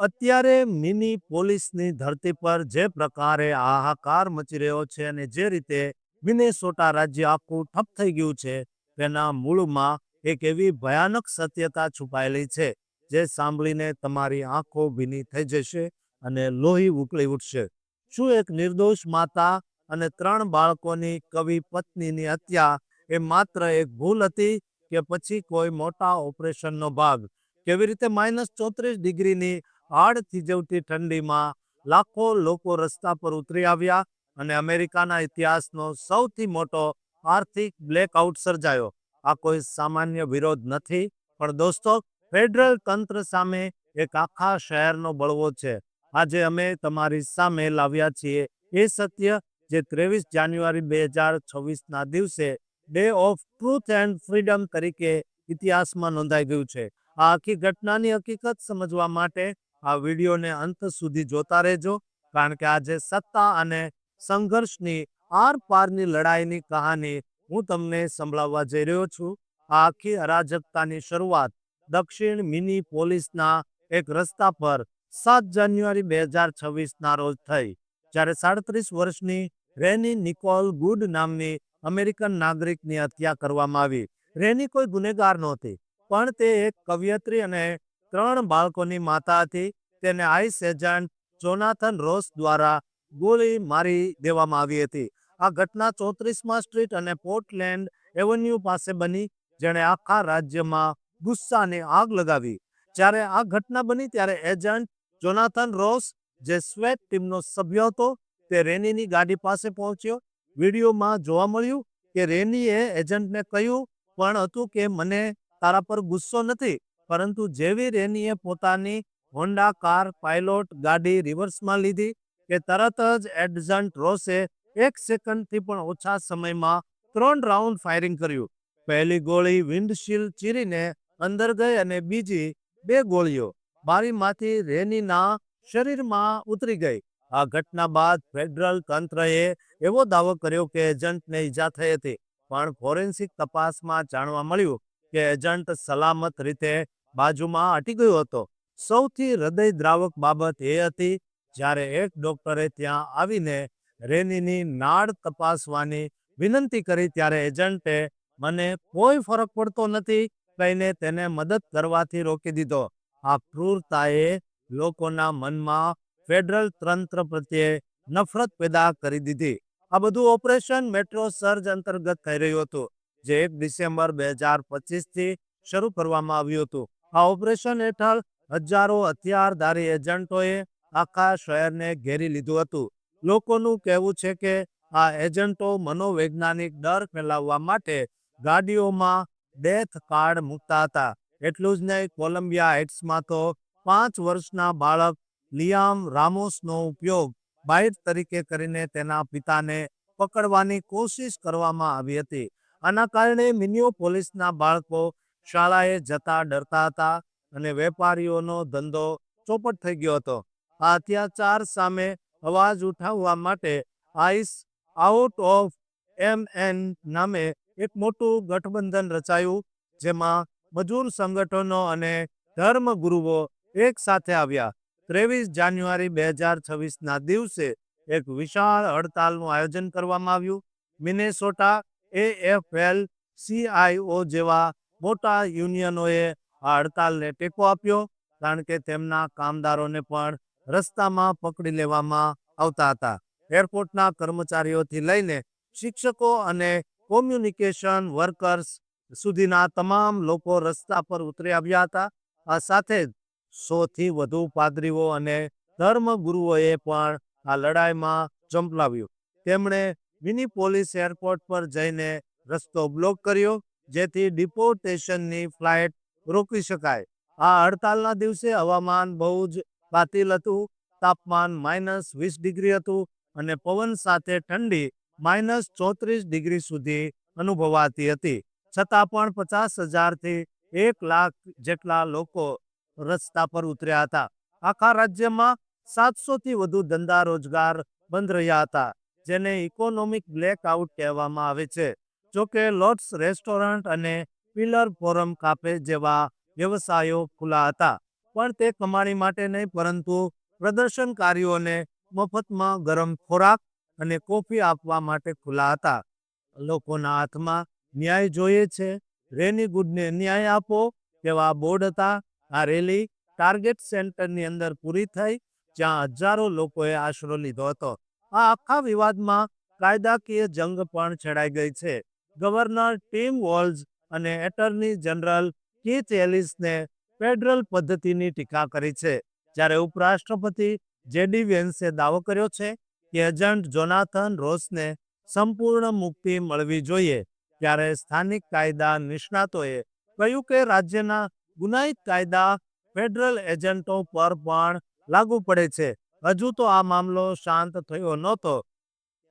અત્યારે મિની પોલીસની ધરતી પર જે પ્રકારે હાહાકાર મચી રહ્યો છે અને જે રીતે મિનેસોટા રાજ્ય આખું ઠપ થઈ ગયું છે, તેના મૂળમાં એક એવી ભયાનક સત્યતા છુપાયેલી છે, જે સાંભળીને તમારી આંખો ભીની થઈ જશે અને લોહી ઉકળી ઉઠશે. શું એક નિર્દોષ માતા અને ત્રણ બાળકોની કવિ પત્નીની હત્યા એ માત્ર એક ભૂલ હતી કે પછી કોઈ મોટા ઓપરેશનનો ભાગ? કેવી રીતે માઇનસ ચોત્રીસ ડિગ્રીની આડ થીજવતી ઠંડીમાં લાખો લોકો રસ્તા પર ઉતરી આવ્યા અને અમેરિકાના ઇતિહાસનો સૌથી મોટો આર્થિક બ્લેકઆઉટ સર્જાયો. આ કોઈ સામાન્ય વિરોધ નથી, પણ દોસ્તો, ફેડરલ તંત્ર સામે એક આખા શહેરનો બળવો છે. આજે અમે તમારી સામે લાવ્યા છીએ એ સત્ય જે ત્રેવીસ જાન્યુઆરી બે હજાર છવ્વીસના દિવસે day of truth and freedom તરીકે ઇતિહાસમાં નોંધાઈ ગયું છે. આ આખી ઘટનાની હકીકત સમજવા માટે આ વિડીયોને અંત સુધી જોતા રહેજો, કારણ કે આજે સત્તા અને સંઘર્ષની આર પારની લડાઈની કહાની હું તમને સંભળાવવા જઈ રહ્યો છું. આ આખી અરાજકતાની શરૂઆત દક્ષિણ મિની પોલીસના એક રસ્તા પર સાત જાન્યુઆરી બે હજાર છવ્વીસના રોજ થઈ, જ્યારે સાડત્રીસ વર્ષની રેની નિકોલ ગુડ નામની અમેરિકન નાગરિકની હત્યા કરવામાં આવી. રેની કોઈ ગુનેગાર નહોતી, પણ તે એક કવિયત્રી અને ત્રણ બાળકોની માતા હતી તેને આઈસ એજન્ટ જોનાથન રોસ દ્વારા ગોળી મારી દેવામાં આવી હતી. આ ઘટના ચોત્રીસમાં સ્ટ્રીટ અને પોર્ટલેન્ડ એવન્યુ પાસે બની, જેણે આખા રાજ્યમાં ગુસ્સાની આગ લગાવી. જ્યારે આ ઘટના બની, ત્યારે એજન્ટ જોનાથન રોસ, જે સ્વેટ ટીમનો સભ્ય હતો, તે રેનીની ગાડી પાસે પહોંચ્યો. વિડીયોમાં જોવા મળ્યું કે રેનીએ એજન્ટને કહ્યું પણ હતું કે, મને તારા પર ગુસ્સો નથી. પરંતુ જેવી રેનીએ પોતાની હોન્ડા કાર પાયલોટ ગાડી રિવર્સમાં લીધી કે તરત જ એડઝન્ટ રોસે એક સેકન્ડથી પણ ઓછા સમયમાં ત્રણ રાઉન્ડ ફાયરિંગ કર્યું. પહેલી ગોળી વિન્ડશીલ્ડ ચીરીને અંદર ગઈ અને બીજી બે ગોળીઓ બારીમાંથી રેનીના શરીરમાં ઉતરી ગઈ. આ ઘટના બાદ ફેડરલ તંત્રએ એવો દાવો કર્યો કે એજન્ટને ઈજા થઈ હતી, પણ ફોરેન્સિક તપાસમાં જાણવા મળ્યું કે એજન્ટ સલામત રીતે બાજુમાં અટી ગયો હતો. સૌથી હૃદયદ્રાવક બાબત એ હતી, જ્યારે એક ડોક્ટરે ત્યાં આવીને રેનીની નાળ તપાસવાની વિનંતી કરી, ત્યારે એજન્ટે મને કોઈ ફરક પડતો નથી કહીને તેને મદદ કરવાથી રોકી દીધો. આ ક્રૂરતાએ લોકોના મનમાં ફેડરલ તંત્ર પ્રત્યે નફરત પેદા કરી દીધી. આ બધું ઓપરેશન મેટ્રો સર્જ અંતર્ગત થઈ રહ્યું હતું, જે એક ડિસેમ્બર બે હજાર પચીસથી શરૂ કરવામાં આવ્યું હતું. આ ઓપરેશન હેઠળ હજારો હથિયારધારી એજન્ટોએ આખા શહેરને ઘેરી લીધું હતું. લોકોનું કહેવું છે કે આ એજન્ટો મનોવૈજ્ઞાનિક ડર ફેલાવવા માટે ગાડીઓમાં ડેથ કાર્ડ મૂકતા હતા. એટલું જ નહીં, કોલંબિયા હાઇટ્સમાં તો પાંચ વર્ષના બાળક લિયામ રામોસનો ઉપયોગ બાઇટ તરીકે કરીને તેના પિતાને પકડવાની કોશિશ કરવામાં આવી હતી. આના કારણે મિનિયોપોલિસના બાળકો શાળાએ જતા ડરતા હતા અને વેપારીઓનો ધંધો ચોપટ થઈ ગયો હતો. આ અત્યાચાર સામે અવાજ ઉઠાવવા માટે ICE out of M N નામે એક મોટું ગઠબંધન રચાયું, જેમાં મજૂર સંગઠનો અને ધર્મગુરુઓ એક સાથે આવ્યા. ત્રેવીસ જાન્યુઆરી બે હજાર છવ્વીસના દિવસે એક વિશાળ હડતાલનું આયોજન કરવામાં આવ્યું. મિનેસોટા એએફએલ સીઆઈઓ જેવા મોટા યુનિયનોએ આ હડતાલને ટેકો આપ્યો, કારણ કે તેમના કામદારોને પણ રસ્તામાં પકડી લેવામાં આવતા હતા. એરપોર્ટના કર્મચારીઓથી લઈને શિક્ષકો અને કોમ્યુનિકેશન વર્કર્સ સુધીના તમામ લોકો રસ્તા પર ઉતરી આવ્યા હતા. આ સાથે જ સોથી વધુ પાદરીઓ અને ધર્મગુરુઓએ પણ આ લડાઈમાં ઝંપલાવ્યું તેમણે મિનીપોલિસ એરપોર્ટ પર જઈને રસ્તો બ્લોક કર્યો. જેથી ડિપોર્ટેશનની ફ્લાઇટ રોકી શકાય. આ હડતાલના દિવસે હવામાન બહુ જ બાતિલ હતું. તાપમાન માઇનસ વીસ ડિગ્રી હતું અને પવન સાથે ઠંડી માઇનસ ચોત્રીસ ડિગ્રી સુધી અનુભવાતી હતી. છતાં પણ પચાસ હજારથી એક લાખ જેટલા લોકો રસ્તા પર ઉતર્યા હતા. આખા રાજ્યમાં સાતસોથી વધુ ધંધા રોજગાર બંધ રહ્યા હતા, જેને ઇકોનોમિક બ્લેકઆઉટ કહેવામાં આવે છે. જોકે લોટ્સ રેસ્ટોરન્ટ અને પિલર ફોરમ કાફે જેવા વ્યવસાયો ખુલ્લા હતા. પણ તે કમાણી માટે નહીં, પરંતુ પ્રદર્શનકારીઓને મફતમાં ગરમ ખોરાક અને કોફી આપવા માટે ખુલ્લા હતા. લોકોના હાથમાં ન્યાય જોઈએ છે. રેની ગુડને ન્યાય આપો તેવા બોર્ડ હતા. આ રેલી ટાર્ગેટ સેન્ટરની અંદર પૂરી થઈ, જ્યાં હજારો લોકોએ આશરો લીધો હતો. આ આખા વિવાદમાં કાયદાકીય જંગ પણ છેડાઈ ગઈ છે. ગવર્નર ટીમ વોલ્ઝ અને એટર્ની જનરલ કીથ એલિસને ફેડરલ પદ્ધતિની ટીકા કરી છે. જ્યારે ઉપરાષ્ટ્રપતિ જેડી વેન્સે દાવો કર્યો છે કે એજન્ટ જોનાથન રોસને સંપૂર્ણ મુક્તિ મળવી જોઈએ, ત્યારે સ્થાનિક કાયદા નિષ્ણાતોએ કહ્યું કે રાજ્યના ગુનાહિત કાયદા ફેડરલ એજન્ટો પર પણ લાગુ પડે છે. હજુ તો આ મામલો શાંત થયો નહોતો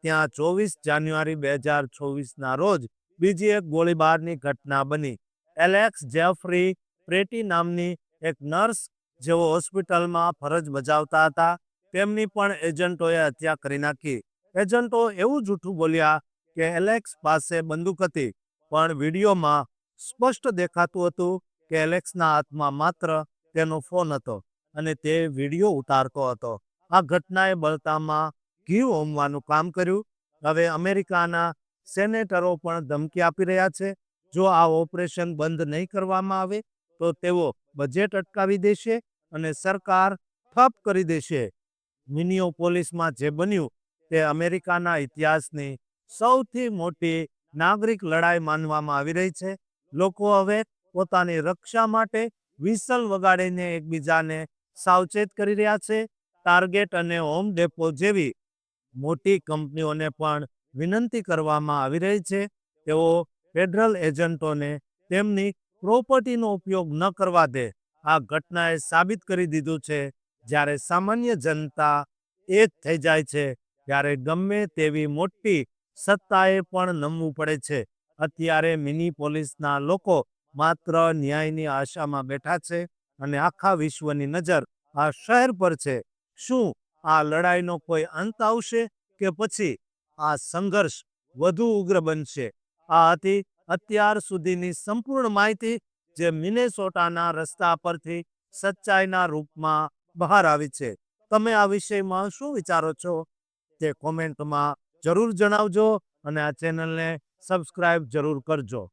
ત્યાં ચોવીસ જાન્યુઆરી બે હજાર ચોવીસના રોજ બીજી એક ગોળીબારની ઘટના બની. એલેક્સ જેફરી પ્રેટી નામની એક નર્સ જેઓ હોસ્પિટલમાં ફરજ બજાવતા હતા, તેમની પણ એજન્ટોએ હત્યા કરી નાખી. એજન્ટો એવું જૂઠું બોલ્યા કે એલેક્સ પાસે બંદૂક હતી, પણ વિડીયોમાં સ્પષ્ટ દેખાતું હતું કે એલેક્સના હાથમાં માત્ર તેનો ફોન હતો અને તે વીડિયો ઉતારતો હતો. આ ઘટનાએ બળતામાં ઘી હોમવાનું કામ કર્યું. હવે અમેરિકાના સેનેટરો પણ ધમકી આપી રહ્યા છે. જો આ ઓપરેશન બંધ નહીં કરવામાં આવે, તો તેઓ બજેટ અટકાવી દેશે અને સરકાર ઠપ કરી દેશે. મિનિયોપોલિસમાં જે બન્યું તે અમેરિકાના ઇતિહાસની સૌથી મોટી નાગરિક લડાઈ માનવામાં આવી રહી છે. લોકો હવે પોતાની રક્ષા માટે વિસલ વગાડીને એકબીજાને સાવચેત કરી રહ્યા છે. ટાર્ગેટ અને હોમ ડેપો જેવી મોટી કંપનીઓને પણ વિનંતી કરવામાં આવી રહી છે. તેઓ ફેડરલ એજન્ટોને તેમની પ્રોપર્ટીનો ઉપયોગ ન કરવા દે. આ ઘટનાએ સાબિત કરી દીધું છે. જ્યારે સામાન્ય જનતા એક થઈ જાય છે, ત્યારે ગમે તેવી મોટી સત્તાએ પણ નમવું પડે છે. અત્યારે મિની પોલીસના લોકો માત્ર ન્યાયની આશામાં બેઠા છે અને આખા વિશ્વની નજર આ શહેર પર છે. શું આ લડાઈનો કોઈ અંત આવશે કે પછી આ સંઘર્ષ વધુ ઉગ્ર બનશે? આ હતી અત્યાર સુધીની સંપૂર્ણ માહિતી જે મિનેસોટાના રસ્તા પરથી સચ્ચાઈના રૂપમાં બહાર આવી છે. તમે આ વિષયમાં શું વિચારો છો? તે કોમેન્ટમાં જરૂર જણાવજો અને આ ચેનલને સબસ્ક્રાઇબ જરૂર કરજો.